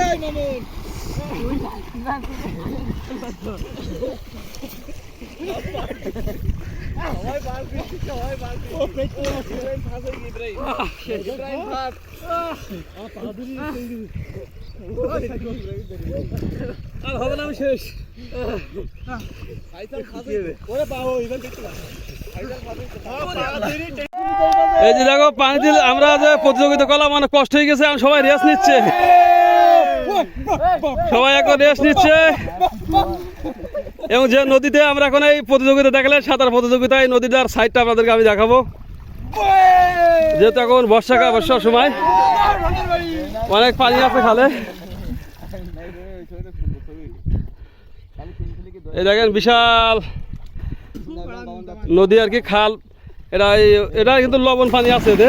এই Mamun Olha, vai, fica, olha, vai. Ô, peito, entra aí, entra aí. Entra aí, entra aí. Ah, parado, entendi. আর হবে না, আমি শেষ। এই যে দেখো, পানি দিল, আমরা যে প্রতিযোগিতা করলাম, অনেক কষ্ট হয়ে গেছে, এখন সবাই রেস্ট নিচ্ছে। সবাই এখন রেস্ট নিচ্ছে। এবং যে নদীতে আমরা এখন এই প্রতিযোগিতা দেখলে, সাঁতার প্রতিযোগিতা এই নদীটার সাইডটা আপনাদেরকে আমি দেখাবো। যেহেতু এখন বর্ষাকাল, বর্ষার সময়। অনেক পানি আছে খালে। এই দেখেন বিশাল নদী আর কি, খাল। এটা এটা কিন্তু লবণ পানি আছে এতে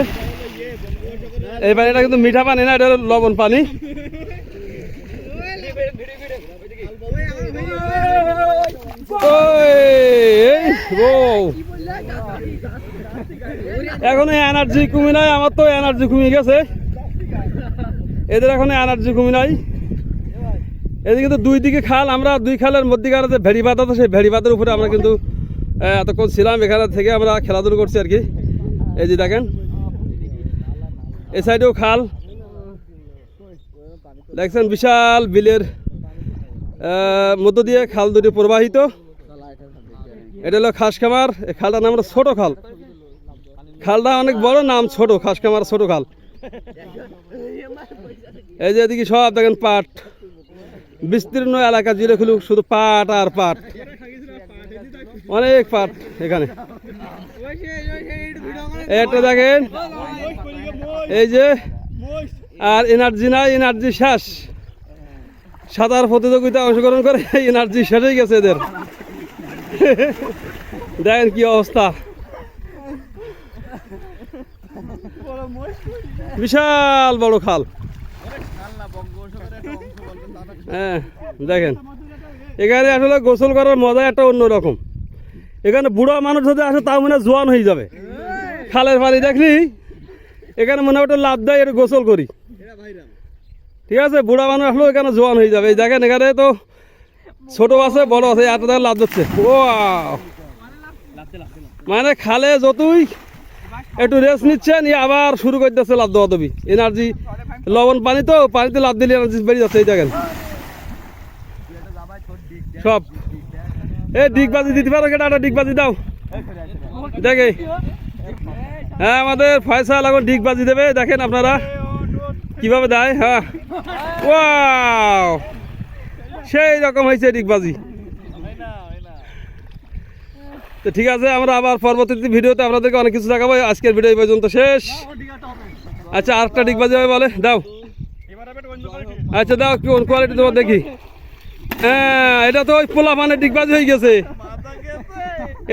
এই পানিটা কিন্তু মিঠা পানি না, এটা লবণ পানি ওই, এই, বউ। এখনও এনার্জি কমে নাই, আমার তো এনার্জি কমে গেছে। এদের এখনও এনার্জি কমে নাই। এদিকে তো দুই দিকে খাল, আমরা দুই খালের মধ্যিকার যে ভেড়ি বাঁধ আছে, সেই ভেড়ি বাঁধের উপরে আমরা কিন্তু এতক্ষণ ছিলাম। এখানে থেকে আমরা খেলাধুলো করছি আর কি। এই যে দেখেন, এই সাইডেও খাল। দেখছেন, বিশাল বিলের মধ্য দিয়ে খাল দুটি প্রবাহিত। এটা হলো খাস খামার এই খালটার নাম হলো ছোট খাল। খালটা অনেক বড়, নাম ছোট খাস খামার ছোট খাল। এই যে এদিকে সব দেখেন পাট। বিস্তীর্ণ এলাকা জুড়ে খুলুক, শুধু পাট আর পাট। অনেক পাট এখানে। এটা দেখেন, এই যে, আর এনার্জি নাই, এনার্জি শেষ। সাঁতার প্রতিযোগিতায় অংশগ্রহণ করে এনার্জি শেষ হয়ে গেছে এদের। দেখেন কি অবস্থা। বিশাল বড় খাল। হ্যাঁ দেখেন। এখানে আসলে গোসল করার মজা একটা অন্যরকম। এখানে বুড়ো মানুষ যদি আসে, তাও মনে জোয়ান হয়ে যাবে। খালের পানি দেখলি? এখানে মনে হয় লাভ দেয় এটা গোসল করি। ঠিক আছে, বুড়া মানুষ আসলেও এখানে জোয়ান হয়ে যাবে। এই দেখেন এখানে তো ছোট আছে, বড় আছে, এত দেখেন লাভ দিচ্ছে ও মানে খালে যতই একটু রেস্ট নিচ্ছে, নিয়ে আবার শুরু করে দিচ্ছে লাভ দেওয়া তবি এনার্জি লবণ পানি তো, পানিতে লাভ দিলে এনার্জি বেরিয়ে যাচ্ছে, এই দেখেন। সব। এ ডিগবাজি দিতে পারো, কেটা, একটা ডিগবাজি দাও। দেখে। হ্যাঁ আমাদের ফয়সাল এখন ডিগবাজি দেবে, দেখেন আপনারা। কীভাবে দেয়? হ্যাঁ। ওয়াও সেই রকম হয়েছে ডিগবাজি তো ঠিক আছে, আমরা আবার পরবর্তী ভিডিওতে আপনাদেরকে অনেক কিছু দেখাবো। আজকের ভিডিও পর্যন্ত শেষ। আচ্ছা আরেকটা ডিগবাজি হবে বলে। দাও। আচ্ছা দাও কোন কোয়ালিটি তোমার দেখি। হ্যাঁ এটা তো ওই পোলা মানে ডিগবাজি হয়ে গেছে।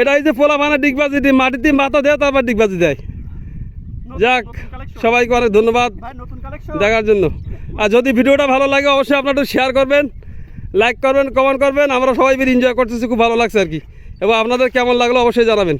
এটা এই যে পোলা মানে ডিগবাজি মাটিতে মাথা দেয়, তারপর ডিগবাজি দেয়। যাক সবাইকে অনেক ধন্যবাদ দেখার জন্য। আর যদি ভিডিওটা ভালো লাগে অবশ্যই আপনারা শেয়ার করবেন লাইক করবেন কমেন্ট করবেন। আমরা সবাই মিলে এনজয় করতেছি খুব ভালো লাগছে আর কি। এবং আপনাদের কেমন লাগল অবশ্যই জানাবেন।